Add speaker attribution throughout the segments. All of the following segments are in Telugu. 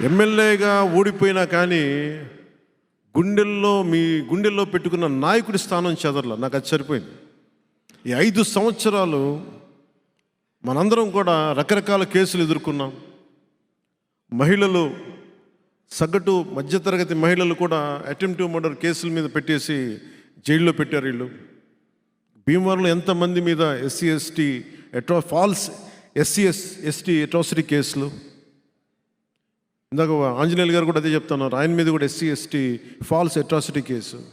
Speaker 1: ఎమ్మెల్యేగా ఓడిపోయినా కానీ గుండెల్లో మీ గుండెల్లో పెట్టుకున్న నాయకుడి స్థానం చెదరల. నాకు అది సరిపోయింది. ఈ ఐదు సంవత్సరాలు మనందరం కూడా రకరకాల కేసులు ఎదుర్కొన్నాం. మహిళలు సగటు మధ్యతరగతి మహిళలు కూడా అటెంప్టివ్ మర్డర్ కేసుల మీద పెట్టేసి జైల్లో పెట్టారు వీళ్ళు. భీమవరంలో ఎంతమంది మీద SC ST ఎట్రో false SC S ST atrocity కేసులు ఇందాక ఆంజనేయులు గారు కూడా అదే చెప్తున్నారు. ఆయన మీద కూడా SC ST false atrocity case.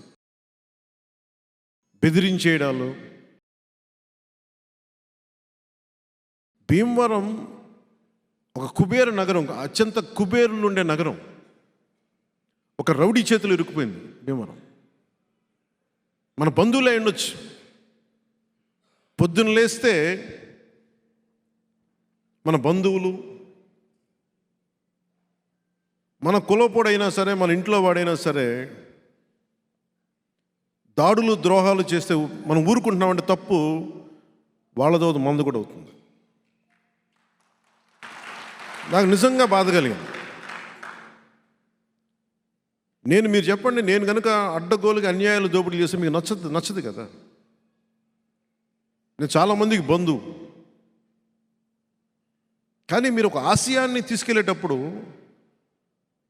Speaker 1: బెదిరించేయడాలు. Bhimavaram ఒక కుబేర నగరం అత్యంత కుబేరులు ఉండే నగరం. ఒక రౌడీ చేతులు ఇరుక్కుపోయింది భీమవరం. మన బంధువులే ఉండొచ్చు పొద్దున్న లేస్తే మన బంధువులు మన కులపోడైనా సరే మన ఇంట్లో వాడైనా సరే దాడులు ద్రోహాలు చేస్తే మనం ఊరుకుంటున్నామంటే తప్పు వాళ్ళతో మందు కూడా అవుతుంది. నాకు నిజంగా బాధ కలిగింది. నేను మీరు చెప్పండి నేను కనుక అడ్డగోలుగా అన్యాయాలు దోపిడీ చేస్తే మీకు నచ్చదు నచ్చదు కదా? నేను చాలామందికి బంధువు. కానీ మీరు ఒక ఆశయాన్ని తీసుకెళ్ళేటప్పుడు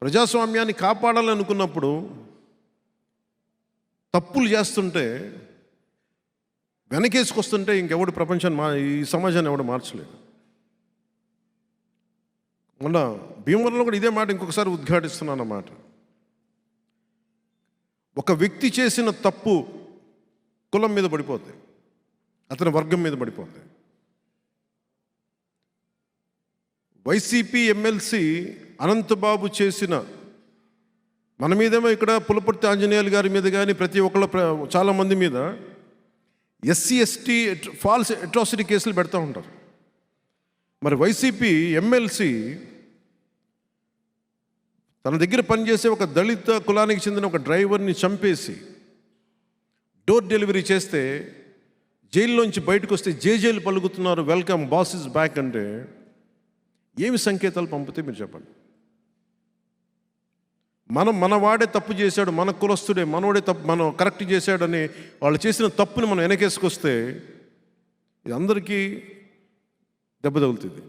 Speaker 1: ప్రజాస్వామ్యాన్ని కాపాడాలనుకున్నప్పుడు తప్పులు చేస్తుంటే వెనకేసుకొస్తుంటే ఇంకెవడు ప్రపంచాన్ని మా ఈ సమాజాన్ని ఎవడు మార్చలేదు. మొన్న భీమవరంలో కూడా ఇదే మాట ఇంకొకసారి ఉద్ఘాటిస్తున్నాను అన్నమాట ఒక వ్యక్తి చేసిన తప్పు కులం మీద పడిపోతాయి అతని వర్గం మీద పడిపోతాయి వైసీపీ ఎమ్మెల్సీ అనంతబాబు చేసిన మన మీదేమో ఇక్కడ పులపర్తి ఆంజనేయులు గారి మీద కానీ ప్రతి ఒక్కళ్ళ చాలామంది మీద ఎస్సీ ఎస్టీ ఫాల్స్ అట్రాసిటీ కేసులు పెడతా ఉంటారు. మరి వైసీపీ ఎమ్మెల్సీ తన దగ్గర పనిచేసే ఒక దళిత కులానికి చెందిన ఒక డ్రైవర్ని చంపేసి డోర్ డెలివరీ చేస్తే జైల్లోంచి బయటకు వస్తే జేజేలు పలుకుతున్నారు వెల్కమ్ బాస్ ఇస్ బ్యాక్ అంటే ఏమి సంకేతాలు పంపితే మీరు చెప్పండి? మనం మనవాడే తప్పు చేశాడు మన కులస్తుడే మనోడే తప్పు మనం కరెక్ట్ చేశాడని వాళ్ళు చేసిన తప్పుని మనం వెనకేసుకొస్తే ఇది అందరికీ దెబ్బ తగులుతుంది.